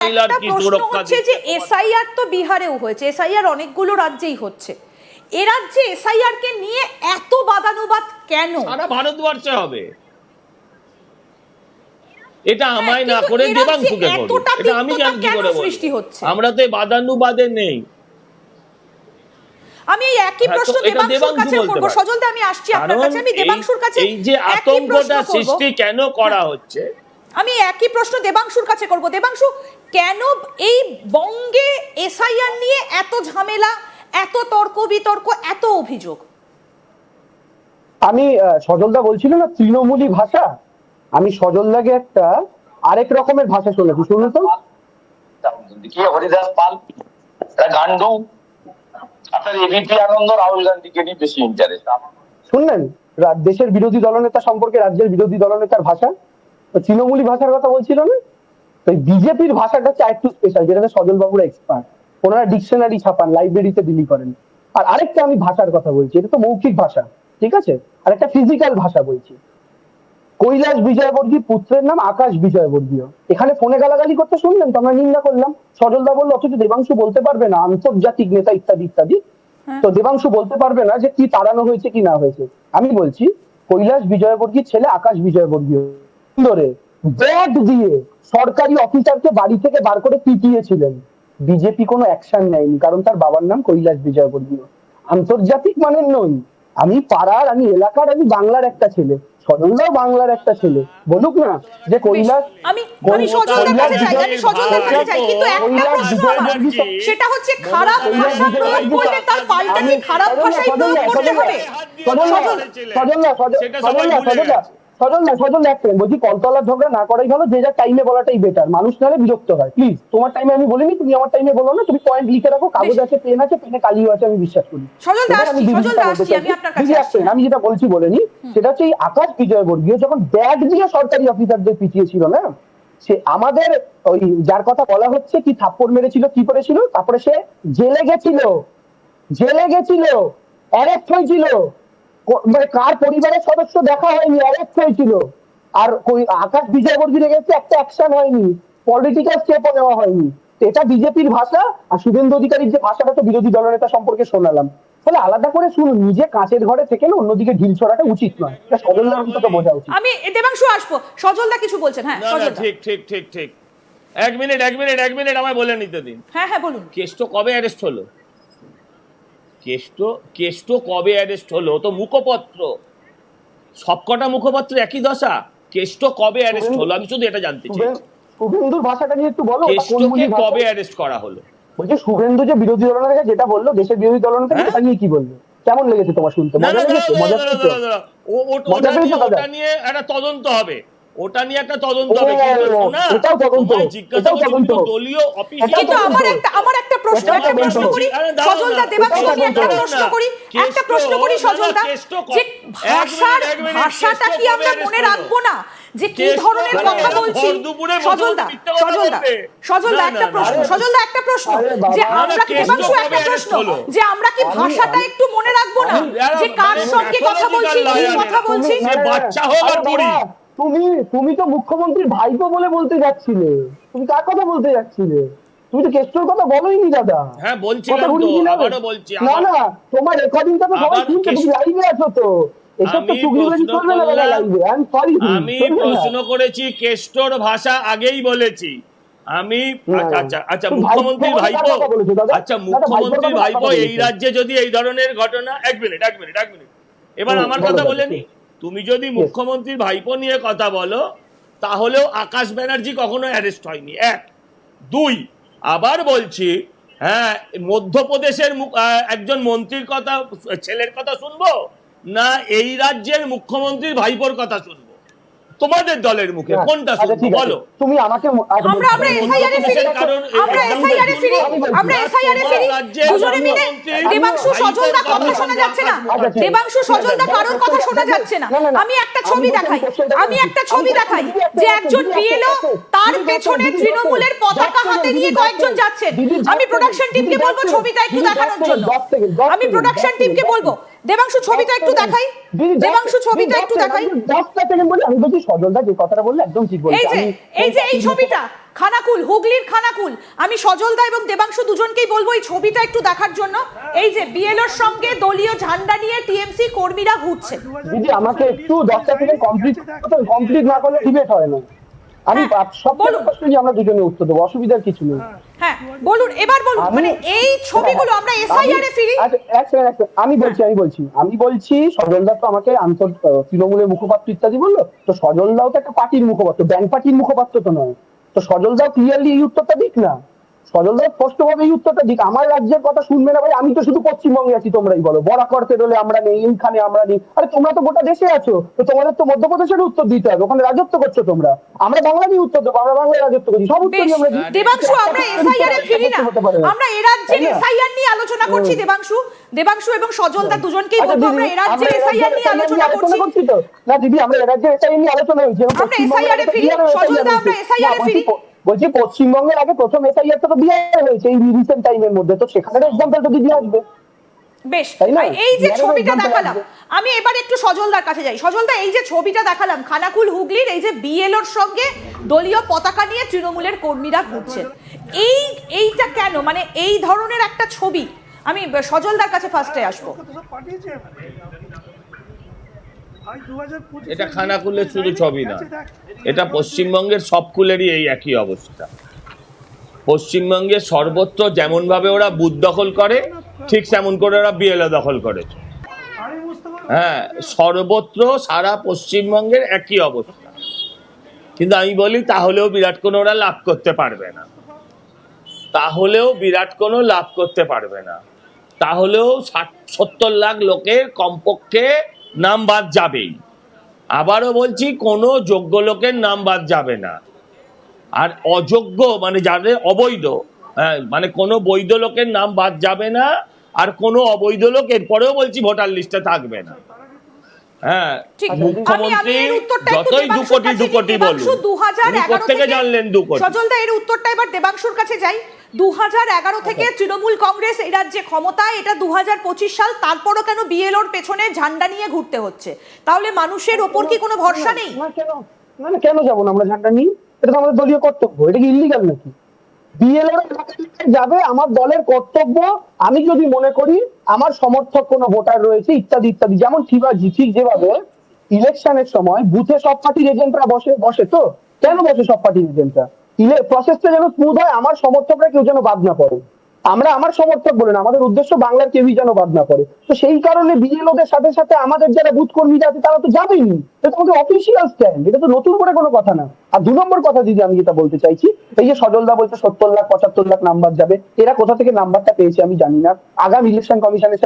মহিলার একটা প্রশ্ন হচ্ছে যে এসআইআর তো বিহারেও হয়েছে এসআইআর অনেকগুলো রাজ্যেই হচ্ছে। এ রাজ্যে এসআইআর কে নিয়ে এত বাদানুবাদ কেন? সারা ভারতবর্ষে হবে। এটা আমায় না হ্যাঁ, করে দেবাংশুকে করবে এটা আমি জানি কি করে সৃষ্টি হচ্ছে? আমরা তো এই বাদানুবাদে নেই। আমি এই একই হ্যাঁ, তো প্রশ্ন এটা দেবাংশুর কাছে করব। সজলদা আমি আসছি আপনার কাছে আমি দেবাংশুর কাছে এই যে আতঙ্কটা সৃষ্টি কেন করা হচ্ছে? আমি একই প্রশ্ন দেবাংশুর কাছে করব। দেবাংশু কেন এই বঙ্গে এসআইআর নিয়ে এত ঝামেলা এত তর্ক বিতর্ক এত অভিযোগ? আমি আহ, সজলদা বলছিল না তৃণমূলী ভাষা? আমি সজলদাকে একটা আরেক রকমের ভাষা শুনেছি শুনুন তো। হরিদাস পাল? গান্ডু। আপনার এবিপি আনন্দ রাহুল গান্ধীকে নিয়ে বেশি ইন্টারেস্ট শুনলেন? দেশের বিরোধী দলনেতা সম্পর্কে রাজ্যের বিরোধী দলনেতার ভাষা? তো তৃণমূলী ভাষার কথা বলছিল না? তো বিজেপির ভাষাটা হচ্ছে একটু স্পেশাল যেটাতে সজল বাবুরা এক্সপার্ট ওনারা ডিকশনারি ছাপান লাইব্রেরিতে বিলি করেন। আর আরেকটা আমি ভাষার কথা বলছি এটা তো মৌখিক ভাষা ঠিক আছে? আর একটা ফিজিক্যাল ভাষা বলছি। কৈলাস বিজয়বর্গী পুত্রের নাম আকাশ বিজয়বর্গীয়। এখানে ফোনে গালাগালি করতে শুনলেন তো আমরা নিন্দা করলাম। সজলদা বলল অথচ দেবাংশু বলতে পারবে না আন্তর্জাতিক নেতা ইত্যাদি ইত্যাদি। তো দেবাংশু বলতে পারবে না যে কি তাড়ানো হয়েছে কি না হয়েছে। আমি বলছি কৈলাস বিজয়বর্গীর ছেলে আকাশ বিজয়বর্গীয়। ধরে ব্যাট দিয়ে সরকারি অফিসারকে বাড়ি থেকে বার করে পিটিয়েছিলেন। বিজেপি কোনো অ্যাকশন নেয়নি কারণ তার বাবার নাম কৈলাস বিজয়বর্গীয়। আন্তর্জাতিক মানের নই। আমি পাড়ার আমি এলাকার আমি বাংলার একটা ছেলে সজলদাও বাংলার একটা ছেলে। বলুক না যে কৈলাস আমি আমি সজলদার কাছে যাই আমি সজলদার কাছে যাই কিন্তু একটা প্রশ্ন আমার। সেটা হচ্ছে খারাপ ভাষা প্রয়োগ করলে তার পাল্টা কি খারাপ ভাষাই প্রয়োগ করতে সজলদা, হবে সজলদা, সজল- সজলদা, সজল- না সজলদা, এক second, বলছি কলতলার ঝগড়া না করাই ভালো যে যার টাইমে বলাটাই বেটার মানুষ নাহলে বিরক্ত হয়। প্লিজ তোমার টাইমে আমি বলিনি তুমি আমার টাইমে বলো না তুমি পয়েন্ট লিখে রাখো কাগজ আছে পেন আছে পেনে কালিও আছে আমি বিশ্বাস করি। আমি যেটা বলছি বলেনি সেটা হচ্ছে এই আকাশ বিজয়বর্গীয় যখন ব্যাগ দিয়ে সরকারি অফিসারদের পিটিয়েছিল না? সে আমাদের ওই যার কথা বলা হচ্ছে কি থাপ্পড় মেরেছিল কি করেছিল? তারপরে সে জেলে গেছিল। জেলে গেছিল। অ্যারেস্ট হয়েছিল। মানে কার পরিবারের সদস্য দেখা হয়নি অ্যারেস্ট হয়েছিল। আর আকাশ বিজয়বর্গীর গেছে একটা অ্যাকশন হয়নি পলিটিক্যাল স্টেপও নেওয়া হয়নি। এটা বিজেপির ভাষা আর শুভেন্দু অধিকারীর যে ভাষাটা তো বিরোধী দলনেতা সম্পর্কে শোনালাম। তাহলে আলাদা করে শুনুন নিজে কাঁচের ঘরে থেকে না অন্যদিকে ঢিল ছোড়াটা উচিত নয়। এটা সজলদার অন্তত বোঝা উচিত। আমি দেবাংশু আসব। সজলদা কিছু বলছেন হ্যাঁ ঠিক ঠিক ঠিক ঠিক। এক মিনিট এক মিনিট এক মিনিট আমায় বলে নিতে দিন। হ্যাঁ হ্যাঁ বলুন। কেষ্ট কবে অ্যারেস্ট হলো? কেষ্ট কেষ্ট কবে অ্যারেস্ট হলো তো মুখপত্র সবকটা মুখপত্র একই দশা কেষ্ট কবে অ্যারেস্ট হলো আমি শুধু এটা জানতে চাই শুভেন্দুর ভাষাটা নিয়ে একটু বলো কেষ্টকে কবে অ্যারেস্ট করা হলো বলছি শুভেন্দু যে বিরোধী দলনেতা যেটা বলল দেশের বিরোধী হ্যাঁ? সেটা নিয়ে কি বলল কেমন লেগেছে তোমার শুনতে মজা লেগেছে মজা। ও-? ওটা নিয়ে একটা তদন্ত হবে ওটা নিয়ে একটা তদন্ত হবে কিন্তু তোমায় জিজ্ঞাসা করছি, দলীয় অফিসে কিন্তু আমার একটা আমার একটা প্রশ্ন একটা প্রশ্ন করি সজলদা আমি একটা প্রশ্ন করি একটা প্রশ্ন করি সজলদা যে ভাষার এক ভাষাটা কি আমরা মনে হলো? রাখব না? যে কি ধরনের মানে কথা বলছি? সজলদা সজলদা সজলদা একটা প্রশ্ন সজলদা একটা প্রশ্ন যে আমরা কি দেবাংশু একটা প্রশ্ন যে আমরা কি ভাষাটা একটু মনে রাখব না? যে কার সঙ্গে কথা বলছি কি কথা বলছি? বাচ্চা হোক আর বুড়ি। তুমি তুমি তো মুখ্যমন্ত্রীর ভাইপো বলে বলতে যাচ্ছিলে। তুমি কার কথা বলতে যাচ্ছিলে? তুমি তো কেষ্টর কথা বলোইনি দাদা। হ্যাঁ, বলছিলাম কথা তো, ঘুরিয়েছিলে? আবারও বলছি, না না তোমার রেকর্ডিংটা তো সবাই শুনছে তুমি লাইভে আছো তো। আমি প্রশ্ন করেছি কেষ্টর ভাষা আগেই বলেছি। আমি আচ্ছা আচ্ছা তুমি মুখ্যমন্ত্রীর ভাইপো? আচ্ছা ভাইপো এই রাজ্যে যদি এই ধরনের ঘটনা এক মিনিট এক মিনিট এক মিনিট এবার আমার কথা দাদা, বলে নি তুমি যদি মুখ্যমন্ত্রীর ভাইপো নিয়ে কথা বলো তাহলেও আকাশ ব্যানার্জি কখনো অ্যারেস্ট হয়নি। এক। দুই আবার বলছি হ্যাঁ মধ্যপ্রদেশের একজন মন্ত্রীর কথা ছেলের কথা শুনব? না এই রাজ্যের মুখ্যমন্ত্রীর ভাইপোর কথা শুনব? তোমাদের দলের মুখে হ্যাঁ, কোনটা আচ্ছা, শুনব? বলো। তুমি আমাকে আচ্ছা, আমরা আমরা এসআইআর এ ফিরি আমরা এসআইআর এ ফিরি আমি আমরা এসআইআর এ ফিরি দুজনে মিলে দেবাংশু সজলদা কথা শোনা যাচ্ছে না। আচ্ছা। দেবাংশু সজলদা কারোর কথা শোনা যাচ্ছে না। আমি একটা ছবি দেখাই। আমি একটা ছবি দেখাই যে একজন বিএলও তার পেছনে তৃণমূলের পতাকা হাতে নিয়ে যাচ্ছে। কয়েকজন যাচ্ছেন। আমি প্রোডাকশন টিমকে বলব। ছবিটা একটু দেখানোর জন্য। আমি প্রোডাকশন টিমকে বলব। দেবাংশু ছবিটা একটু দেখাই। দেবাংশু ছবিটা একটু দেখাই। সেকেন্ড বলি আমি বলছি সজলদা যে কথাটা বললে একদম ঠিক বলছে। এই যে এই যে এই ছবিটা খানাকুল হুগলির খানাকুল। আমি সজলদা এবং দেবাংশু দুজনকেই বলব এই ছবিটা একটু দেখার জন্য। এই যে বিএলওর সঙ্গে দলীয় ঝান্ডা নিয়ে টিএমসি কর্মীরা ঘুরছে। দিদি আমাকে একটু দশটা থেকে কমপ্লিট কমপ্লিট না করলে ডিবেট হয় না। আমি হ্যাঁ, সব বলুন। প্রশ্নই আমরা দুজনে উত্তর দেবো অসুবিধার কিছু নেই। হ্যাঁ বলুন এবার বলুন মানে এই ছবিগুলো আমরা এসআইআর এ ফিরি? আচ্ছা, এক second। আমি বলছি আমি বলছি আমি বলছি সজলদা তো আমাকে আন্তর তৃণমূলের মুখপাত্র ইত্যাদি বলল? তো সজলদাও তো একটা পার্টির মুখপাত্র ব্যাংক পার্টির মুখপাত্র তো নয়। তো সজলদাও ক্লিয়ারলি এই উত্তরটা দিক না। সজলদাও স্পষ্টভাবে এই উত্তরটা দিক। আমার রাজ্যের কথা শুনবে না ভাই আমি তো শুধু পশ্চিমবঙ্গে আছি তোমরাই বলো। বরাকর পেরোলে আমরা নেই এইখানে আমরা নেই। আরে তোমরা তো গোটা দেশে আছো তো তোমাদের তো মধ্যপ্রদেশের উত্তর দিতে হবে ওখানে রাজত্ব করছ তোমরা। আমরা বাংলারই উত্তর দেবো আমরা বাংলায় রাজত্ব করছি সব উত্তরই আমরা দিই। দেবাংশু আমরা এসআইআর এ ফিরি না। আমরা এ রাজ্যের এসআইআর নিয়ে আলোচনা করছি দেবাংশু। দেবাংশু এবং সজলদা দুজনকেই আচ্ছা বলব আমরা এ রাজ্যের এসআইআর নিয়ে আলোচনা করছি। না দিদি আমরা এ রাজ্যের এসআই নিয়ে আলোচনা হয়েছে আমরা SIR এ ফিরি, SIR সজলদা, আমরা। SIR এ ফিরি। বলছি পশ্চিমবঙ্গের আগে প্রথম এসআইআর তো বিহারে হয়েছে এই রিসেন্ট টাইমের মধ্যে তো সেখানে এক্সাম্পল তো দিদি আসবে। বেশ এই যে ছবিটা দেখালাম আমি এবার একটু সজলদার কাছে যাই। সজলদা এই যে ছবিটা দেখালাম খানাকুল হুগলির এই যে বিএলওর সঙ্গে দলীয় পতাকা নিয়ে তৃণমূলের কর্মীরা ঘুরছেন এই এইটা কেন? মানে এই ধরনের একটা ছবি আমি সজলদার কাছে ফার্স্টে আসব। এটা খানাকুলের শুধু ছবি না। এটা পশ্চিমবঙ্গের সব কুলেরই এই একই অবস্থা। পশ্চিমবঙ্গে সর্বত্র যেমন ভাবে ওরা বুথ দখল করে ঠিক তেমন করে ওরা বিএলও দখল করেছে হ্যাঁ সর্বত্র সারা পশ্চিমবঙ্গের একই অবস্থা। কিন্তু আমি বলি তাহলেও বিরাট কোনো ওরা লাভ করতে পারবে না। তাহলেও বিরাট কোনো লাভ করতে পারবে না। তাহলেও ষাট সত্তর লাখ লোকের কমপক্ষে নাম বাদ যাবেই। আবারও বলছি কোনো যোগ্য লোকের নাম বাদ যাবে না। আর অযোগ্য মানে যাদের অবৈধ হ্যাঁ, মানে কোনো বৈধ লোকের নাম বাদ যাবে না আর কোনো অবৈধ লোক এরপরেও বলছি ভোটার লিস্টে থাকবে না। হ্যাঁ মুখ্যমন্ত্রী যতই দু কোটি দু কোটি নিই। বলুন 2011 জানলেন দু কোটি সজলদা এর উত্তরটা এবার দেবাংশুর কাছে যাই। দু থেকে তৃণমূল কংগ্রেস এই রাজ্যে ক্ষমতায় এটা দু সাল তারপরও কেন বিএলওর পেছনে ঝান্ডা নিয়ে ঘুরতে হচ্ছে? তাহলে মানুষের ওপর কি কোনো ভরসা নেই? না কেন? না না কেন যাব না আমরা ঝান্ডা নিই এটা তো আমাদের দলীয় কর্তব্য এটা কি ইলিগাল নাকি? বিএলওর যাবে আমার দলের কর্তব্য আমি যদি মনে করি আমার সমর্থক কোনো ভোটার রয়েছে ইত্যাদি ইত্যাদি যেমন ঠিকাজি ঠিক যেভাবে ইলেকশনের সময় বুথে সব পার্টির এজেন্টরা বসে বসে তো? কেন বসে সব পার্টির এজেন্টরা প্রসেসটা যেন স্মুথ হয়, আমার সমর্থকরা কেউ যেন বাদ না পড়ে। আমরা আমার সমর্থক বলেন আমাদের উদ্দেশ্য বাংলার কেউই যেন বাদ না পড়ে। তো সেই কারণে বিএলওদের সাথে সাথে আমাদের যারা বুথ কর্মীরা আছে, তারা তো যাবেই। এটা আমাদের অফিসিয়াল স্ট্যান্ড এটা তো নতুন করে কোনো কথা না। আর দু নম্বর কথা দিদি আমি যেটা বলতে চাইছি, এই যে সজলদা বলছে সত্তর লাখ, পঁচাত্তর লাখ নাম্বার যাবে। এরা কোথা থেকে নাম্বারটা পেয়েছে আমি জানি না। আগাম ইলেকশন কমিশনের